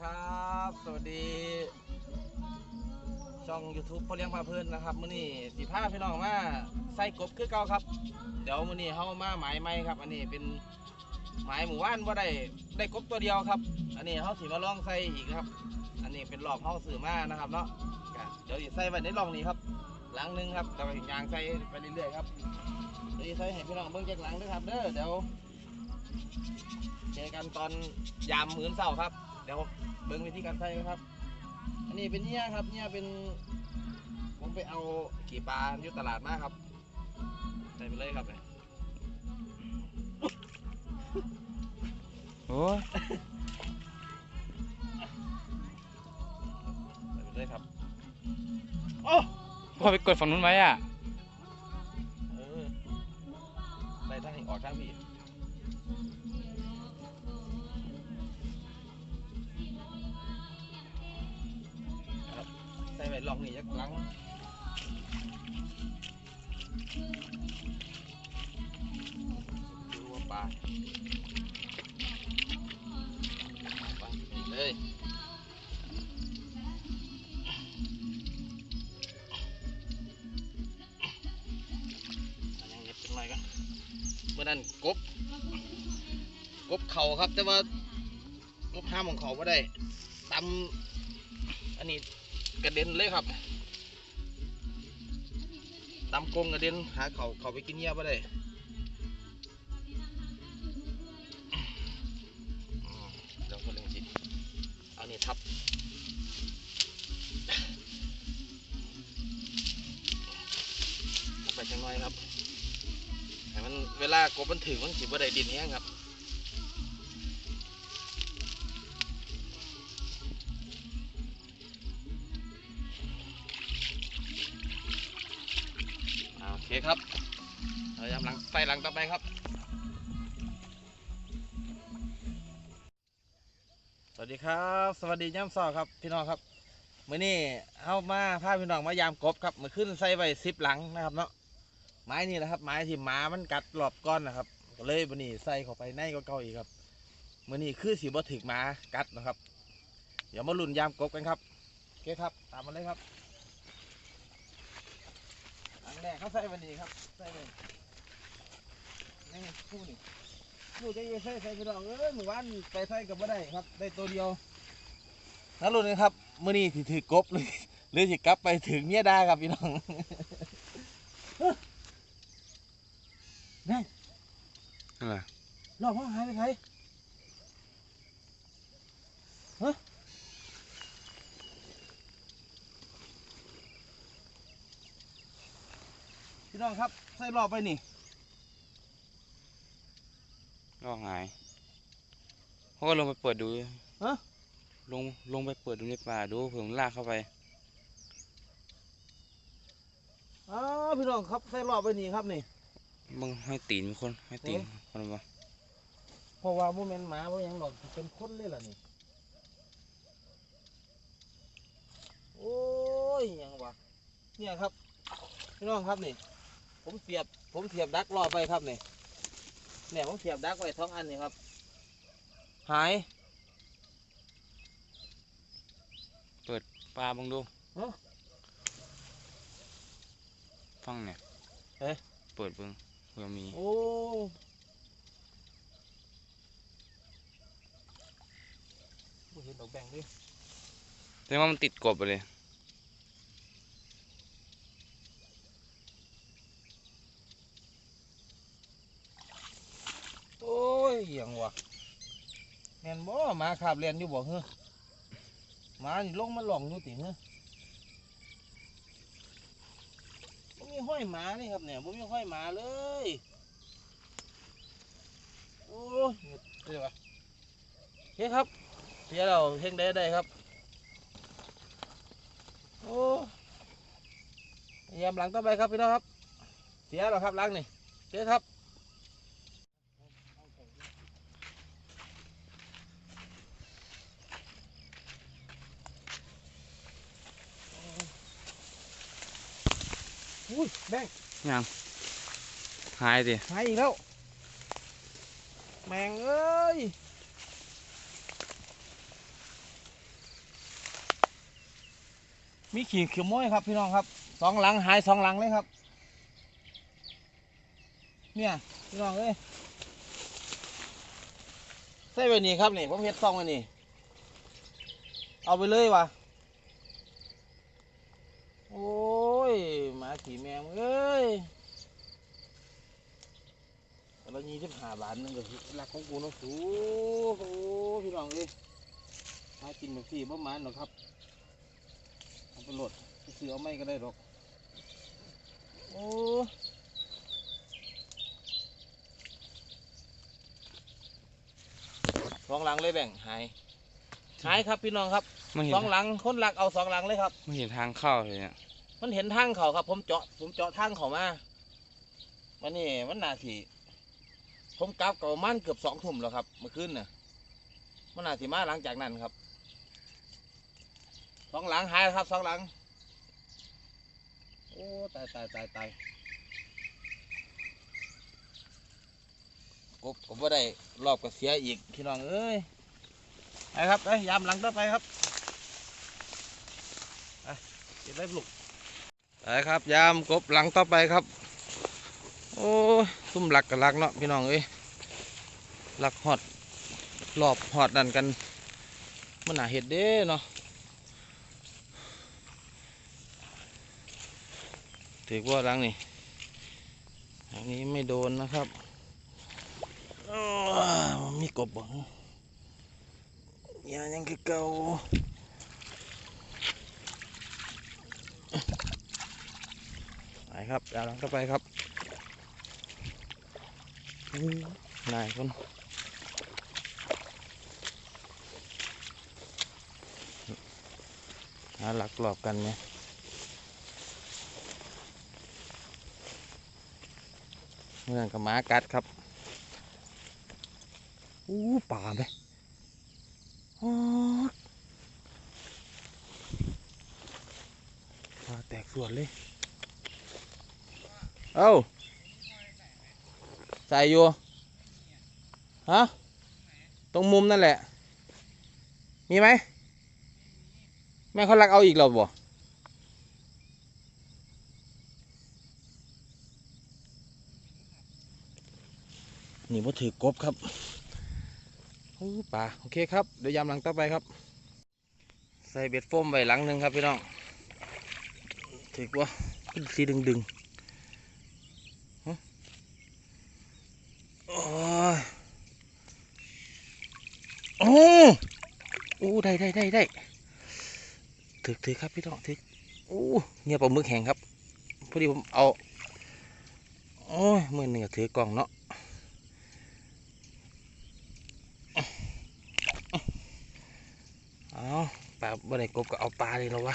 ครับ สวัสดี ช่อง YouTube พ่อเลี้ยงพาเพลินนะครับมื้อนี้สีผ้าพี่น้องมาใส่กบคือเก่าครับ เดี๋ยวมื้อนี้เฮามาหมายใหม่ครับ อันนี้เป็นหมายหมู่บ้านว่าได้ได้กบตัวเดียวครับ อันนี้เฮาสิมาลองใส่อีกครับ อันนี้เป็นรอบเฮาซื้อมานะครับเนาะก็เดี๋ยวสิใส่ไว้ในร่องนี้ครับหลังนึงครับแล้วก็ยางใส่ไปเรื่อยๆครับเดี๋ยวสิใส่ให้พี่น้องเบิ่งจากหลังด้วยครับเด้อเดี๋ยวเจอกันตอนยามมื้อเช้าครับ เดี๋ยวเบิ่งวิธีการใส่ครับ อันนี้เป็นเนี่ยครับเนี่ยเป็น ผมไปเอาขี่ปลาอยู่ตลาดมาครับใส่ไปเลยครับเนี่ยโอ้ยใส่ไปเลยครับ โอ้พ่อไปกดฝั่งนู้นไว้อะ ดูว่าปลาปเลยอันยังเน็บจังไรกันเมื่อนั้นกบ กบเข่าครับ แต่ว่ากบห้ามของเขาไม่ได้ตำอันนี้กระเด็นเลยครับ ตำกงกระเด็นหาเขาเขาไปกินเงี้ยบไปเลยเดี๋ยวคนเล่งจิเอานี่ทับทับไปจังน้อยครับให้มันเวลากบมันถึงมันสิบ่ได้ดินแห้งครับ คครับเรายำหลังใส่หลังต่อไปครับ สวัสดีครับ สวัสดีย่ำซอครับพี่น้องครับมื่อนี้เข้ามาพาพี่น้องมายามกบครับมาขึ้นใส่ไว้สิบหลังนะครับเนาะไม้นี่แหละครับ ไม้ที่หมามันกัดรอบก้อนนะครับก็เลยมื่อนี้ใส่เข้าไปในก็เก่าอีกครับมื่อนี้คือสีบ่ถึกหมากัดนะครับ เดี๋ยวมาลุ้นยามกบกันครับโอเคครับ ตามมาเลยครับ อันแรกเขาใส่วันนี้ครับ ใส่เลยนี่คู่นี่คู่จะยังใส่ใส่ไปดอกเอ้ยหมู่บ้านไปใส่กับไม่ได้ครับ ได้ตัวเดียวนั่นลุ้นนะครับมื่อนี้ที่ถือกบเลยหรือสิกลับไปถึงเมียดาครับพี่น้องนี่อะไรรอบห้องหายไปไหนฮะ พี่น้องครับใส่รอบไปนี่ก็หายเขาก็ลงไปเปิดดูฮะลงลงไปเปิดดูในป่าดูเผื่อมันลากเข้าไปอ้าวพี่น้องครับใส่รอบไปนี่ครับนี่ มึงให้ตีนมีคนให้ตีนเอ๊ะคนมาเพราะว่าโมเมนต์หมาว่ายังดอกเป็นคนเลยล่ะนี่ โอ้ยยังวะเนี่ยครับ พี่น้องครับนี่ ผมเสียบ ผมเสียบดักรอไปครับนี่เนี่ยผมเสียบดักไว้ท้องอันนี่ครับ หายปลาบังดูเอ้าฟังเนี่ยเอ๊ะ เปิดเบิ้งเผื่อมีโอ้บ่เห็นดอกแบ่งดิแต่ว่ามันติดกบไปเลย โเหี้ยงวะแม่นบ่หมาขาบเรียนอยู่บ่เฮ้อหมานี่ลงมาหลองอยู่ติเฮ้อบ่มีห้อยหมานี่ครับเนี่ยบ่มีห้อยหมาเลยโอ้ยเดี๋ยววะเฮ้ยครับเสียเราเฮงได้ได้ครับโอ้ยายามหลังต่อไปครับพี่น้องครับ เสียแล้วครับหลังนี่เสียครับ อุ้ยแมงยังหายสิหายอีกแล้ว แมงเอ้ยมีขี่ขียม้อยครับพี่น้องครับสองหลังหายสองหลังเลยครับ เนี่ยพี่น้องเอ้ยใส่ไปนี่ครับนี่ผมเห็ดซองไปนี่เอาไปเลยวะ หมาขี่แมวเอ้ยแล้วยี่สิบห้าบาทนึงก็คือหลักของกูเนาะสูโอ้พี่น้องเอ้ยหากินแบบสี่ประมาณหรอกครับเอาไปโหลดไปซื้อเอาไม่ก็ได้หรอก โอ้สองหลังเลยแบ่งหายหายครับพี่น้องครับไม่เห็นสองหลังคนหลักเอาสองหลังเลยครับ ไม่เห็นทางเข้าเลยเนี่ย มันเห็นทางเขาครับ ผมเจาะ ผมเจาะทางเขามาวันนี้มันนาทีผมกลับกับมันเกือบสองทุ่มแล้วครับ เมื่อคืนน่ะมันนาทีมาหลังจากนั้นครับสองหลังหายครับสองหลัง โอ้ตายตายตายตายกบกบว่ได้รอบก็เสียอีกพี่น้องเอ้ยไปครับไปยามหลังต่อไปครับไปเก็บได้ปลุก ไปครับ ยามกบหลังต่อไปครับ โอ้ยซุ่มหลักกับหลักเนาะพี่น้องเอ้ยหลักหอดรอบหอดนั่นกันมันหนาเห็ดเด้เนาะถือว่าหลังนี่หลังนี้ไม่โดนนะครับมีกบบังยายังคือเก่า ไป ครับยาวหลังก็ไปครับนายคนหาหลักหลอบกันไหมเมื่อนกับหมากัดครับ อู้ป่าไหมอ๋อป่าแตกส่วนเลย เอ้าใส่อยู่ฮะตรงมุมนั่นแหละ มีไหมแม่เขารักเอาอีกแล้วบ่นี่ว่าถือกบครับโอ้ป่าโอเคครับ เดี๋ยวยามหลังต่อไปครับ ใส่เบ็ดโฟมไว้หลังหนึ่งครับพี่น้องถือว่าเป็นสีดึงดึงๆ โอ้ยโอ้โอ้ ได้ได้ได้ได้ถือถือครับพี่น้องถือโอ้เงียบปลาหมึกแห้งครับพอดีผมเอาโอ้ยมือหนึ่งถือกล่องเนาะเอาปลาบ่ได้กบก็เอาปลาเลยแล้ววะ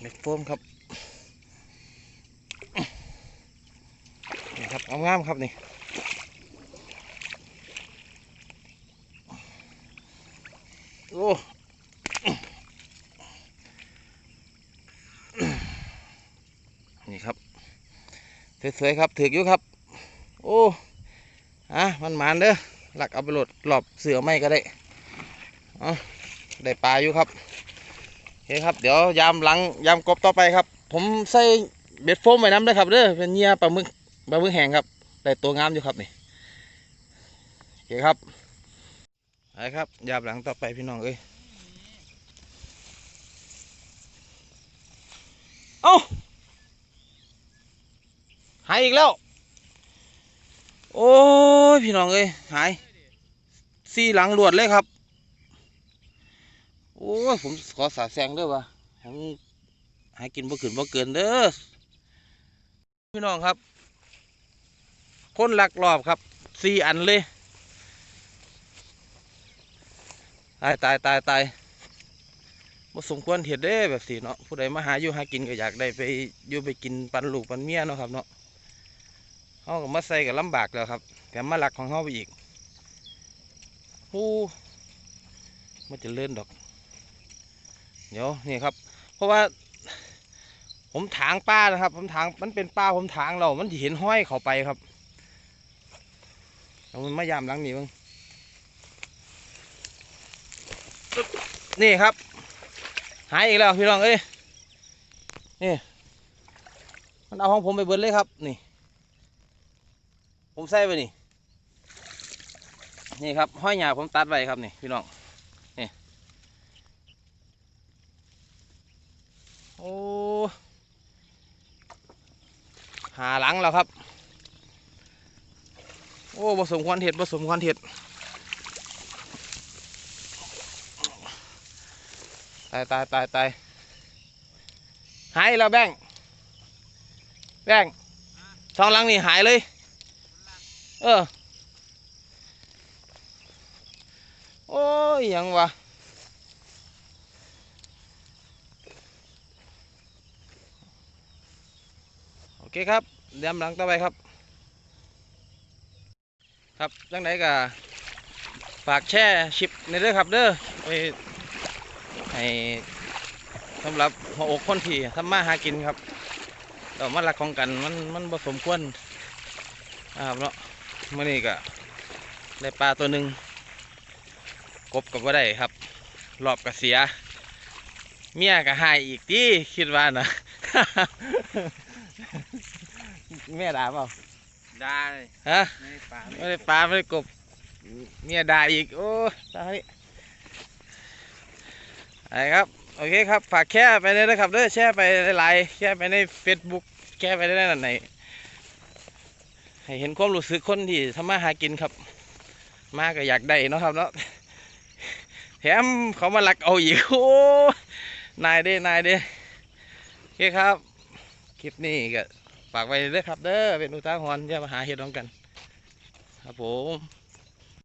เด็กโฟมครับนี่ครับงามๆครับนี่โอ้ นี่ครับ สวยๆครับถืออยู่ครับ โอ้อะมันหมานเด้อหลักเอาไปโหลดหลอบเสือไม่ก็ได้เอาได้ปลาอยู่ครับโอเคครับ เดี๋ยวยามหลังยามกบต่อไปครับ ผมใส่เบ็ดโฟมไว้น้ำด้วยครับเด้อเป็นเหยื่อปลาหมึกบะเบึงแห้งครับแต่ตัวงามอยู่ครับนี่โอเคครับไปครับยาบหลังต่อไปพี่น้องเอ้ยเอ้า หายอีกแล้ว โอ้ยพี่น้องเอ้ยหายสี่หลังหลวดเลยครับ โอ้ยผมขอสาแซงด้อวะห้มันหากินบ่ขึ้นบ่เกินเด้อพี่น้องครับ คนหลักลอบครับสี่อันเลยตายตายตายตายบ่สมควรเห็ดเด้แบบสีเนาะผู้ใดมาหาอยู่หากินก็อยากได้ไปอยู่ไปกินปันลูกปันเมียเนาะครับเนาะ เขาก็มาใส่กับลำบากแล้วครับแถมมาหลักของเขาไปอีกฮู้มันจะเลื่อนดอก เดี๋ยวนี่ครับ เพราะว่า ผมถางป้านะครับ ผมถางมันเป็นป้าผมถางเรา มันจะเห็นห้อยเข้าไปครับเอามันมายามหลังนี่มึงนี่ครับ หายอีกแล้วพี่น้องเอ้ยนี่มันเอาของผมไปเบิดเลยครับ นี่ ผมใส่ไปนี่ นี่ครับห้อยหยาผมตัดไว้ครับนี่พี่น้อง นี่ โอ้หาหลังแล้วครับ โอ้ผสมควันเห็ดผสมควันเห็ดตายตายตายตายหายแล้วแบงแบงค์สองหลังนี่หายเลย เออ โอ้ยยังวะโอเคครับเดี๋ยวหลังต่อไปครับ ครับจังไหนก็ฝากแช่ชิปในเด้อครับเด้อไปให้สำหรับหัวอกคนที่ทำมาหากินครับเรามารักของกันมันมันผสมควรนะครับเนาะ มื่อนี้ก็ได้ปลาตัวหนึ่งกบกับว่าได้ครับ รอบกระเสีย เมียก็หายอีกที่คิดว่านะเมียด่าเปล่าได้ฮะไม่ได้ปลาไม่ได้ปลาไม่ได้กบ เมียด่าอีกโอ้ตายไอ้ครับโอเคครับฝากแชร์ไปเลยนะครับเด้อแชร์ไปหลายๆแชร์ไปใน Facebook แชร์ไปได้นั่นไหน ให้เห็นความรู้สึกคนที่ทำมาหากินครับ มาก็อยากได้เนาะครับเนาะแถมเขามาลักเอาอีกโอ้นายเด้นายเด้โอเคครับ คลิปนี้ก็ฝากไว้เลยครับ เด้อเป็นอุทาหรณ์อย่ามาหาเห็ดน้องกัน ครับผม